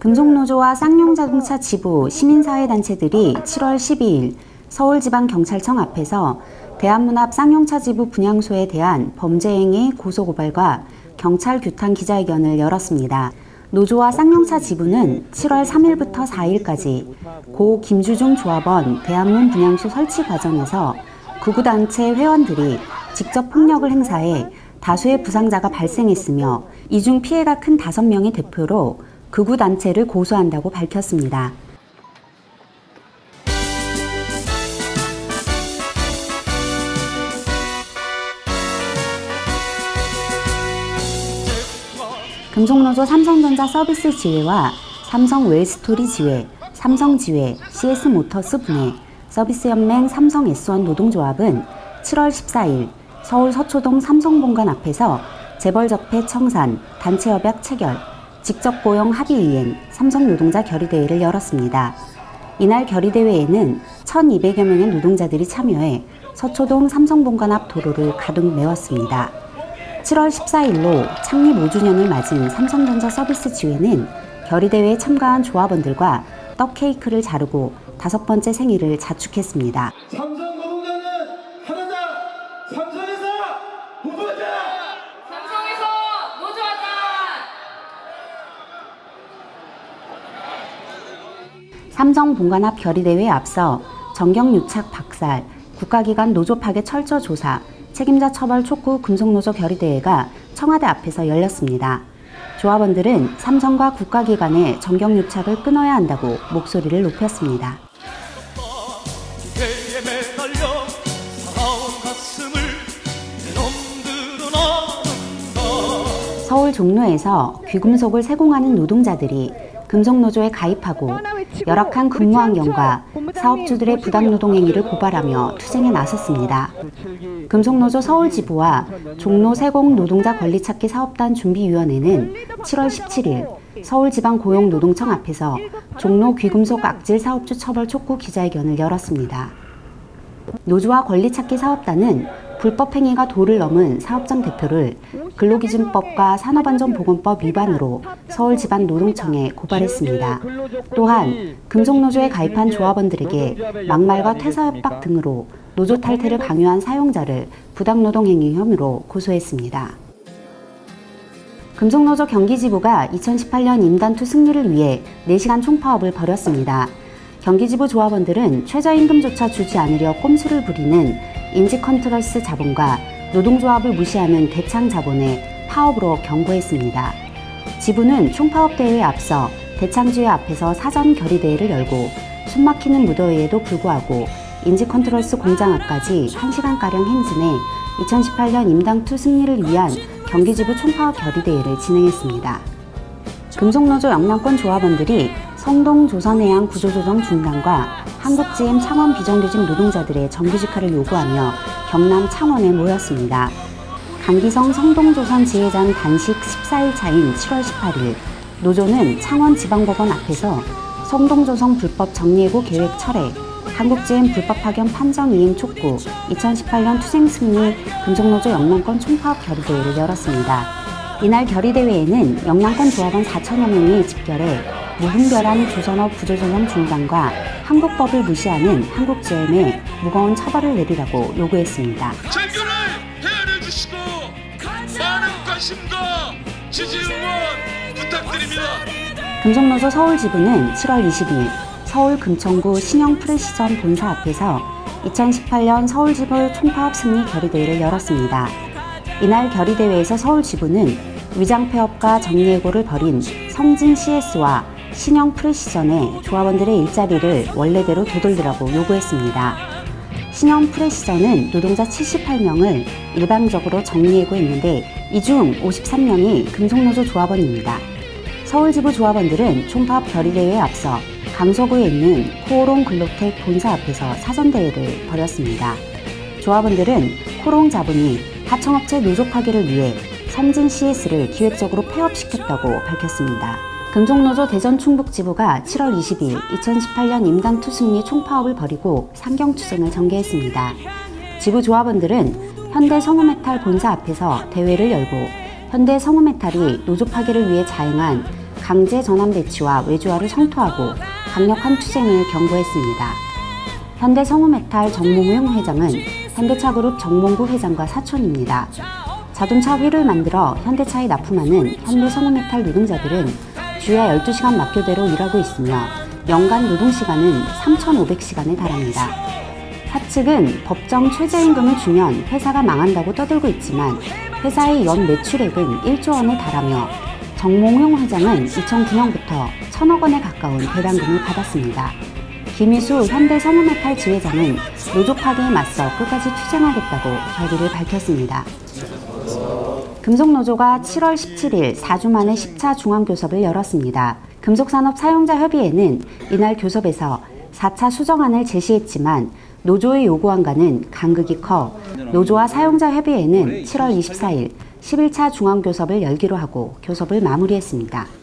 금속노조와 쌍용자동차 지부 시민사회단체들이 7월 12일 서울지방경찰청 앞에서 대한문합 쌍용차 지부 분향소에 대한 범죄행위 고소고발과 경찰 규탄 기자회견을 열었습니다. 노조와 쌍용차 지부는 7월 3일부터 4일까지 고 김주중 조합원 대한문 분향소 설치 과정에서 구구단체 회원들이 직접 폭력을 행사해 다수의 부상자가 발생했으며 이중 피해가 큰 5명의 대표로 극우 단체를 고소한다고 밝혔습니다. 금속노조 삼성전자 서비스 지회와 삼성 웰스토리 지회, 삼성 지회, CS모터스 분해, 서비스연맹 삼성 S1 노동조합은 7월 14일 서울 서초동 삼성본관 앞에서 재벌 적폐 청산, 단체 협약 체결, 직접 고용 합의 이행, 삼성 노동자 결의대회를 열었습니다. 이날 결의대회에는 1,200여 명의 노동자들이 참여해 서초동 삼성본관 앞 도로를 가득 메웠습니다. 7월 14일로 창립 5주년을 맞은 삼성전자 서비스 지회는 결의대회에 참가한 조합원들과 떡 케이크를 자르고 다섯 번째 생일을 자축했습니다. 삼성 노동자는 하나다. 삼성에서 후보자. 삼성에서 노조하자! 삼성 본관 앞 결의대회에 앞서 정경유착 박살, 국가기관 노조 파괴 철저 조사, 책임자 처벌 촉구 금속노조 결의대회가 청와대 앞에서 열렸습니다. 조합원들은 삼성과 국가기관의 정경유착을 끊어야 한다고 목소리를 높였습니다. 서울 종로에서 귀금속을 세공하는 노동자들이 금속노조에 가입하고 열악한 근무 환경과 사업주들의 부당노동 행위를 고발하며 투쟁에 나섰습니다. 금속노조 서울지부와 종로 세공 노동자 권리찾기 사업단 준비위원회는 7월 17일 서울지방고용노동청 앞에서 종로 귀금속 악질 사업주 처벌 촉구 기자회견을 열었습니다. 노조와 권리찾기 사업단은 불법 행위가 도를 넘은 사업장 대표를 근로기준법과 산업안전보건법 위반으로 서울지방노동청에 고발했습니다. 또한 금속노조에 가입한 조합원들에게 막말과 퇴사 협박 등으로 노조 탈퇴를 강요한 사용자를 부당노동 행위 혐의로 고소했습니다. 금속노조 경기지부가 2018년 임단투 승리를 위해 4시간 총파업을 벌였습니다. 경기지부 조합원들은 최저임금조차 주지 않으려 꼼수를 부리는 인지컨트럴스 자본과 노동조합을 무시하는 대창 자본에 파업으로 경고했습니다. 지부는 총파업 대회에 앞서 대창지회 앞에서 사전 결의대회를 열고 숨막히는 무더위에도 불구하고 인지컨트럴스 공장 앞까지 1시간가량 행진해 2018년 임당투 승리를 위한 경기지부 총파업 결의대회를 진행했습니다. 금속노조 영남권 조합원들이 성동 조선해양 구조조정 중단과 한국GM 창원 비정규직 노동자들의 정규직화를 요구하며 경남 창원에 모였습니다. 강기성 성동조선 지회장 단식 14일 차인 7월 18일 노조는 창원지방법원 앞에서 성동조선 불법 정리해고 계획 철회, 한국GM 불법 파견 판정 이행 촉구, 2018년 투쟁 승리 금속노조 영남권 총파업 결의대회를 열었습니다. 이날 결의대회에는 영남권 조합원 4천여 명이 집결해 무분별한 조선업 구조조정 중단과 한국법을 무시하는 한국GM에 무거운 처벌을 내리라고 요구했습니다. 절규를 헤아려 주시고 많은 관심과 지지 응원 부탁드립니다 금속노조 서울지부는 7월 20일 서울 금천구 신영 프레시전 본사 앞에서 2018년 서울지부 총파업 승리 결의대회를 열었습니다. 이날 결의대회에서 서울지부는 위장폐업과 정리해고를 벌인 성진 CS와 신영 프레시전에 조합원들의 일자리를 원래대로 되돌리라고 요구했습니다. 신영 프레시전은 노동자 78명을 일방적으로 정리해고했는데 이 중 53명이 금속노조 조합원입니다. 서울지부 조합원들은 총파업 결의대회에 앞서 강서구에 있는 코오롱 글로텍 본사 앞에서 사전대회를 벌였습니다. 조합원들은 코롱 자본이 하청업체 노조 파괴를 위해 성진 CS를 기획적으로 폐업시켰다고 밝혔습니다. 금속노조 대전 충북 지부가 7월 20일 2018년 임당 투 승리 총파업을 벌이고 상경 투쟁을 전개했습니다. 지부 조합원들은 현대 성우메탈 본사 앞에서 대회를 열고 현대 성우메탈이 노조 파괴를 위해 자행한 강제 전환 배치와 외주화를 청토하고 강력한 투쟁을 경고했습니다. 현대 성우메탈 정몽용 회장은 현대차그룹 정몽구 회장과 사촌입니다. 자동차 휠을 만들어 현대차에 납품하는 현대 성우메탈 노동자들은 주야 12시간 막교대로 일하고 있으며 연간 노동시간은 3,500시간에 달합니다. 사측은 법정 최저임금을 주면 회사가 망한다고 떠들고 있지만 회사의 연 매출액은 1조 원에 달하며 정몽용 회장은 2009년부터 천억 원에 가까운 배당금을 받았습니다. 김희수 현대 성우메탈 지회장은 노조 파괴에 맞서 끝까지 투쟁하겠다고 결의를 밝혔습니다. 금속노조가 7월 17일 4주 만에 10차 중앙교섭을 열었습니다. 금속산업 사용자협의회는 이날 교섭에서 4차 수정안을 제시했지만 노조의 요구안과는 간극이 커 노조와 사용자협의회는 7월 24일 11차 중앙교섭을 열기로 하고 교섭을 마무리했습니다.